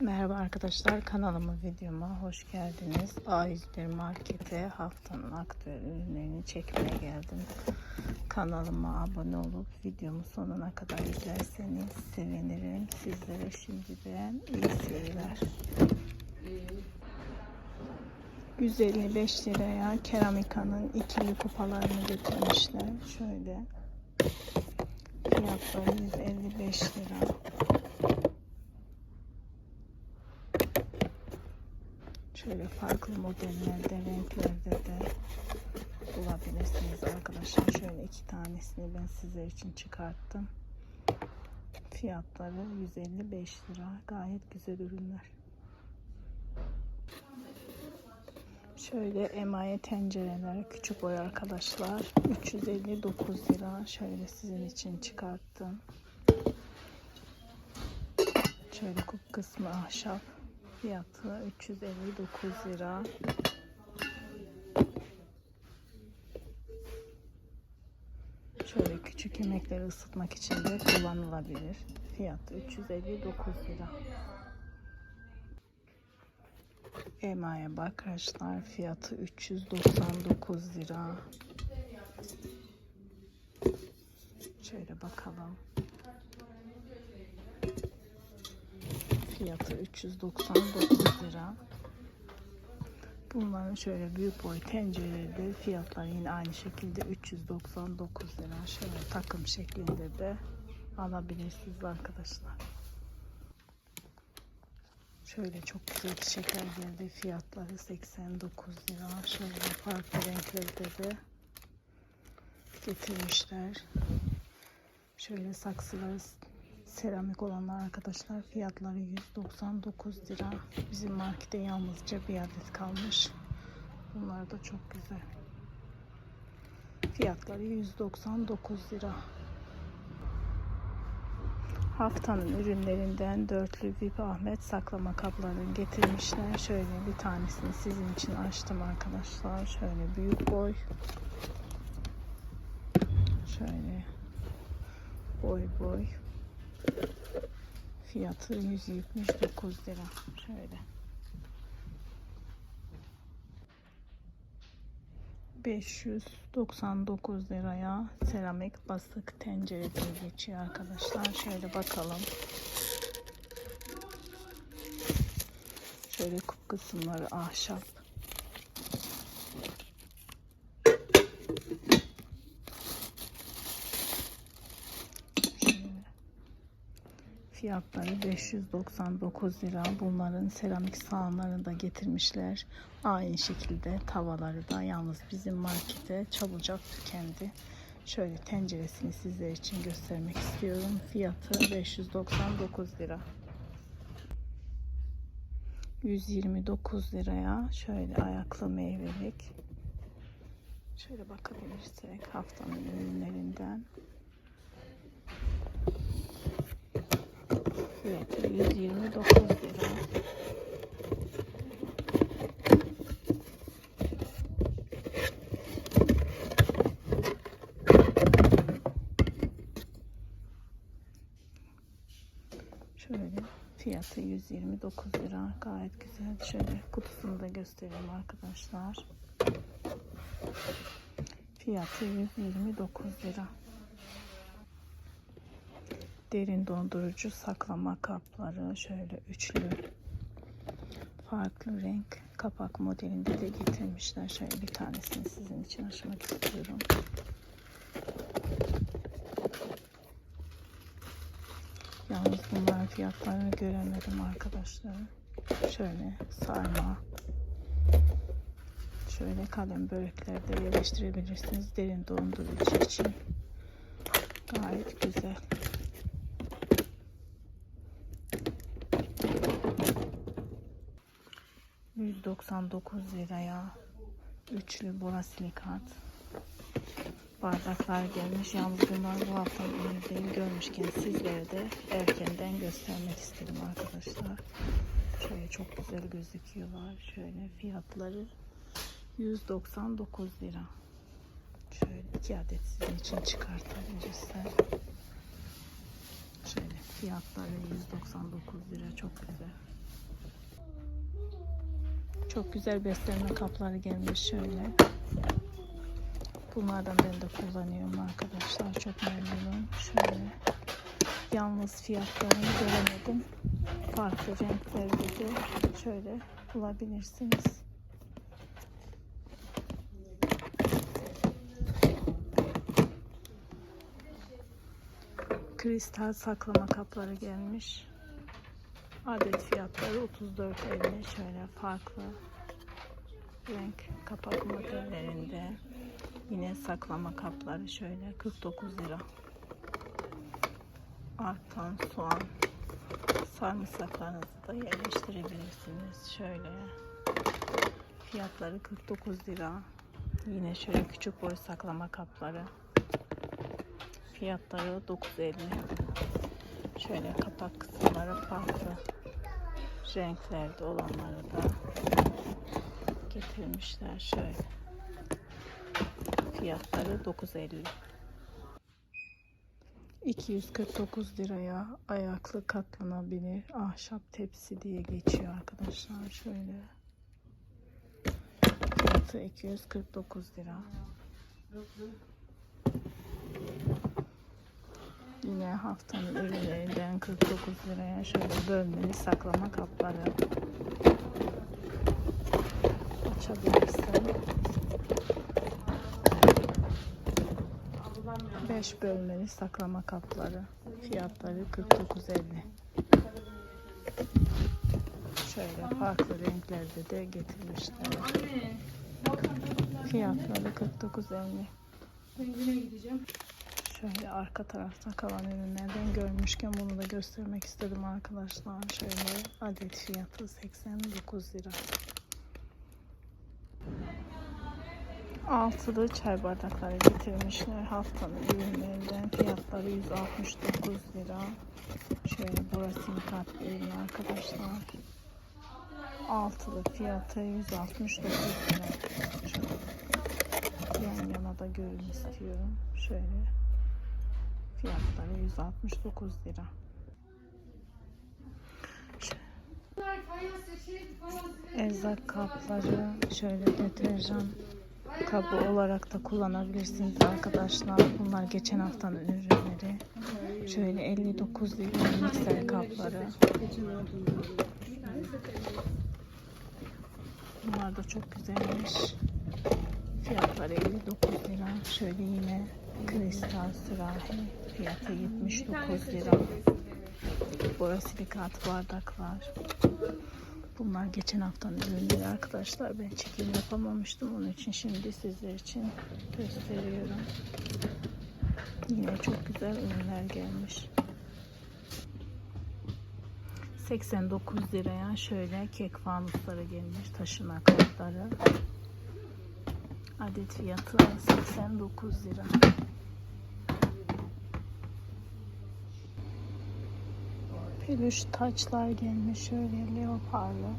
Merhaba arkadaşlar kanalıma videoma hoş geldiniz. A101 Market'e haftanın aktüel ürünlerini çekmeye geldim. Kanalıma abone olup videomu sonuna kadar izlerseniz sevinirim. Sizlere şimdiden iyi seyirler. 155 liraya keramika'nın ikili kupalarını getirmişler. Şöyle fiyatları 155 lira. Şöyle farklı modellerde, renklerde de bulabilirsiniz arkadaşlar. Şöyle iki tanesini ben sizler için çıkarttım. Fiyatları 155 lira. Gayet güzel ürünler. Şöyle emaye tencereler, küçük boy arkadaşlar. 359 lira. Şöyle sizin için çıkarttım. Şöyle kup kısmı ahşap. Fiyatı 359 lira. Şöyle küçük yemekleri ısıtmak için de kullanılabilir. Fiyatı 359 lira. Emaye bakraçlar fiyatı 399 lira. Şöyle bakalım. Fiyatı 399 lira. Bunların şöyle büyük boy tencereleri fiyatları yine aynı şekilde 399 lira. Şöyle takım şeklinde de alabilirsiniz arkadaşlar. Şöyle çok güzel çiçekler geldi. Fiyatları 89 lira. Şöyle farklı renklerde de getirmişler. Şöyle saksıları seramik olanlar arkadaşlar fiyatları 199 lira. Bizim markette yalnızca bir adet kalmış. Bunlar da çok güzel. Fiyatları 199 lira. Haftanın ürünlerinden dörtlü VIP Ahmet saklama kaplarını getirmişler. Şöyle bir tanesini sizin için açtım arkadaşlar. Şöyle büyük boy. Şöyle boy boy. Fiyatı 179 lira. Şöyle. 599 liraya seramik basık tencere geçiyor arkadaşlar. Şöyle bakalım. Şöyle kup kısımları ahşap. Şöyle. Fiyatları 599 lira. Bunların seramik sahanlarını da getirmişler. Aynı şekilde tavaları da yalnız bizim markete çabucak tükendi. Şöyle tenceresini sizler için göstermek istiyorum. Fiyatı 599 lira. 129 liraya şöyle ayaklı meyvelik. Şöyle bakabilirsek haftanın ürünlerinden. Fiyatı 129 lira. Şöyle fiyatı 129 lira. Gayet güzel. Şöyle kutusunu da göstereyim arkadaşlar. Fiyatı 129 lira. Derin dondurucu saklama kapları şöyle üçlü farklı renk kapak modelinde de getirmişler. Şöyle bir tanesini sizin için açmak istiyorum. Yalnız bunların fiyatlarını göremedim arkadaşlar. Şöyle sarma. Şöyle kalem böreklerde yerleştirebilirsiniz. Derin dondurucu için. Gayet güzel. ...199 liraya... ...üçlü borasilikat... ...bardaklar gelmiş... ...yalnız bunlar bu hafta ürünü değil... ...görmüşken sizlere de... ...erkenden göstermek istedim arkadaşlar... ...şöyle çok güzel gözüküyorlar... ...şöyle fiyatları... ...199 lira... ...şöyle iki adet sizin için çıkartabilirsem... ...şöyle fiyatları 199 lira... ...çok güzel... Çok güzel beslenme kapları gelmiş şöyle. Bunlardan ben de kullanıyorum arkadaşlar. Çok memnunum. Şöyle. Yalnız fiyatlarını göremedim. Farklı renklerde de şöyle bulabilirsiniz. Kristal saklama kapları gelmiş. Adet fiyatları 34.50 şöyle farklı renk kapak modellerinde. Yine saklama kapları şöyle 49 lira. Artan soğan sarımsaklarınızı da yerleştirebilirsiniz. Şöyle fiyatları 49 lira. Yine şöyle küçük boy saklama kapları. Fiyatları 9.50. Şöyle kapak kısımları farklı renklerde olanları da getirmişler şöyle. Fiyatları 9.50. 249 liraya ayaklı katlanabilir ahşap tepsi diye geçiyor arkadaşlar. Şöyle. Fiyatı 249 lira. Yine haftanın ürünlerinden 49 liraya şöyle bölmeli saklama kapları. Açabilirsem. 5 bölmeli saklama kapları. Fiyatları 49.50. Şöyle farklı renklerde de getirmişler. Fiyatları 49.50. Ben yine gideceğim. Şöyle arka tarafta kalan ürünlerden görmüşken bunu da göstermek istedim arkadaşlar. Şöyle adet fiyatı 89 lira. Altılı çay bardakları getirmişler. Haftanın ürünlerinden fiyatları 169 lira. Şöyle burası kat ürünü arkadaşlar. Altılı fiyatı 169 lira. Şöyle yan yana da görün istiyorum. Şöyle fiyatları 169 lira. Erzak kapları şöyle deterjan kabı olarak da kullanabilirsiniz arkadaşlar. Bunlar geçen haftanın ürünleri. Şöyle 59 lira mikser kapları. Bunlar da çok güzelmiş. Fiyatları 59 lira. Şöyle yine kristal sürahi. Fiyatı 79 lira. Borosilikat bardaklar. Bunlar geçen haftanın ürünleri arkadaşlar. Ben çekim yapamamıştım. Onun için şimdi sizler için gösteriyorum. Yine çok güzel ürünler gelmiş. 89 liraya şöyle kek fanusları gelmiş. Taşıma kapları. Adet fiyatı 89 lira. Peluş taçlar gelmiş şöyle leoparlı.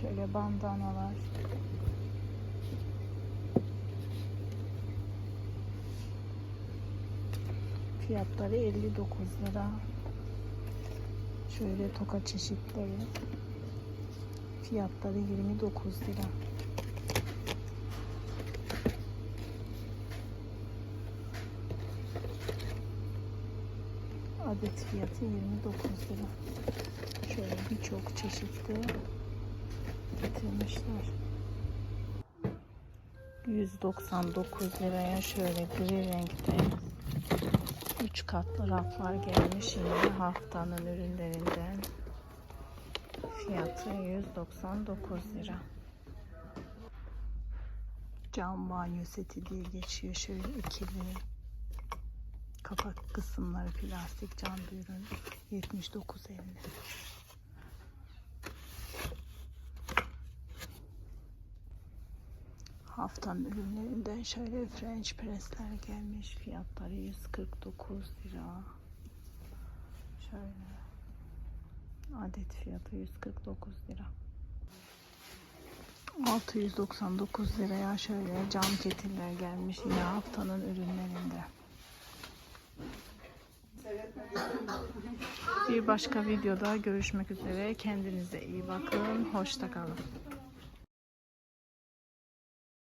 Şöyle bandanalar. Fiyatları 59 lira. Şöyle toka çeşitleri. Fiyatları 29 lira. Adet fiyatı 29 lira. Şöyle birçok çeşitli getirmişler. 199 liraya şöyle gri renkte 3 katlı raflar gelmiş yine haftanın ürünlerinden. Fiyatı 199 lira. Cam banyo seti diye geçiyor. Şöyle ikili kapak kısımları plastik cam bir ürün 79.50 haftanın ürünlerinden şöyle French pressler gelmiş. Fiyatları 149 lira. Şöyle adet fiyatı 149 lira. 699 liraya şöyle cam ketiller gelmiş yine haftanın ürünlerinde Bir başka videoda görüşmek üzere. Kendinize iyi bakın. Hoşça kalın.